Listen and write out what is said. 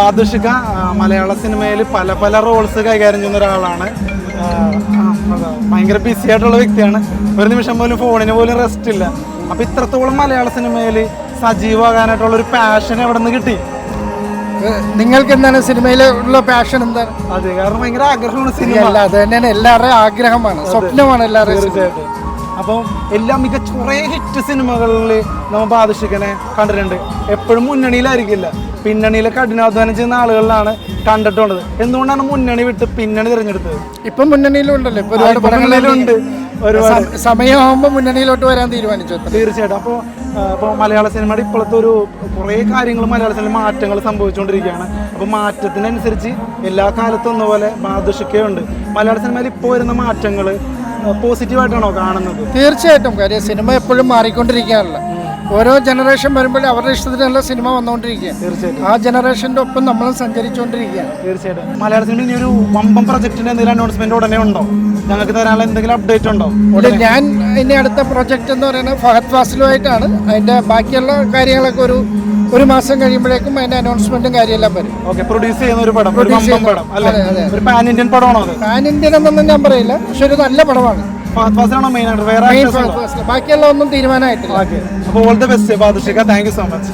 ബാദുഷിക ആ, മലയാള സിനിമയിൽ പല പല റോൾസ് കൈകാര്യം ചെയ്യുന്ന ഒരാളാണ്. ഭയങ്കര ബിസി ആയിട്ടുള്ള വ്യക്തിയാണ്. ഒരു നിമിഷം പോലും ഫോണിന് പോലും റെസ്റ്റ് ഇല്ല. അപ്പൊ ഇത്രത്തോളം മലയാള സിനിമയിൽ സജീവമാകാനായിട്ടുള്ള ഒരു പാഷൻ എവിടെ നിന്ന് കിട്ടി? നിങ്ങൾക്ക് എന്താണ് സിനിമയിലുള്ള പാഷൻ എന്താണ് അതെ കാരണം ഭയങ്കര ആഗ്രഹമാണ് സിനിമ. അല്ല അത് തന്നെയാണ്. എല്ലാവരുടെയും ആഗ്രഹമാണ് സ്വപ്നമാണ് എല്ലാവരുടെയും തീർച്ചയായിട്ടും. അപ്പം എല്ലാ മികച്ച കുറേ ഹിറ്റ് സിനിമകളിൽ നമ്മൾ ബാധിഷിക്കനെ കണ്ടിട്ടുണ്ട്. എപ്പോഴും മുന്നണിയിലായിരിക്കില്ല. പിന്നണിയിലെ കഠിനാധ്വാനം ചെയ്യുന്ന ആളുകളിലാണ് കണ്ടിട്ടുള്ളത്. എന്തുകൊണ്ടാണ് മുന്നണി വിട്ട് പിന്നണി തിരഞ്ഞെടുത്തത്? ഇപ്പൊ മുന്നണിയിലുണ്ടല്ലോ. ഇപ്പൊ ഒരുപാട് സമയമാകുമ്പോൾ മുന്നണിയിലോട്ട് വരാൻ തീരുമാനിച്ചു. തീർച്ചയായിട്ടും. അപ്പോൾ ഇപ്പോൾ മലയാള സിനിമയുടെ ഇപ്പോഴത്തെ ഒരു കുറേ കാര്യങ്ങൾ മലയാള സിനിമ മാറ്റങ്ങൾ സംഭവിച്ചുകൊണ്ടിരിക്കുകയാണ്. അപ്പോൾ മാറ്റത്തിനനുസരിച്ച് എല്ലാ കാലത്തും ഒന്നുപോലെ ബാധിഷിക്കുകയുണ്ട് മലയാള സിനിമയിൽ ഇപ്പോൾ വരുന്ന മാറ്റങ്ങൾ പോസിറ്റീവായിട്ടാണോ കാണുന്നത്? തീർച്ചയായിട്ടും. കാര്യം സിനിമ എപ്പോഴും മാറിക്കൊണ്ടിരിക്കുകയാണല്ലോ ഓരോ ജനറേഷൻ വരുമ്പോഴും അവരുടെ ഇഷ്ടത്തിനുള്ള സിനിമ വന്നുകൊണ്ടിരിക്കുകയാണ് തീർച്ചയായിട്ടും. ആ ജനറേഷന്റെ ഒപ്പം നമ്മൾ സഞ്ചരിച്ചുകൊണ്ടിരിക്കുകയാണ് തീർച്ചയായിട്ടും. മലയാള സിനിമ ഇനി ഒരു വമ്പം പ്രൊജക്ടിന്റെ എന്തെങ്കിലും അനൗൺസ്മെന്റ് ഉടനെ ഉണ്ടോ? ഞങ്ങൾക്ക് തരാനുള്ള എന്തെങ്കിലും അപ്ഡേറ്റ് ഉണ്ടോ? ഞാൻ ഇനി അടുത്ത പ്രൊജക്ട് എന്ന് പറയുന്നത് ഫഹദ് ഫാസിലുമായിട്ടാണ്. അതിന്റെ ബാക്കിയുള്ള കാര്യങ്ങളൊക്കെ ഒരു ഒരു മാസം കഴിയുമ്പോഴേക്കും അതിന്റെ അനൗൺസ്മെന്റും കാര്യമെല്ലാം വരും. ഓക്കെ പ്രൊഡ്യൂസ് ചെയ്യുന്ന ഒരു പടം ഒരു വമ്പൻ പടം അല്ലെ? അതെ, അതെ. ഒരു പാൻ ഇന്ത്യൻ പടമാണോ അത്? പാൻ ഇന്ത്യൻ എന്നൊന്നും ഞാൻ പറയില്ല. പക്ഷെ ഒരു നല്ല പടമാണ്. ഫഹദ് ഫാസിലാണോ മെയിൻ ആയിട്ട് വേറെ മെയിൻ actors ഉണ്ടോ? ഫഹദ് ബാക്കിയുള്ള ഒന്നും തീരുമാനമായിട്ടില്ല. ഓക്കെ. അപ്പോൾ all the best Badushika thank you so much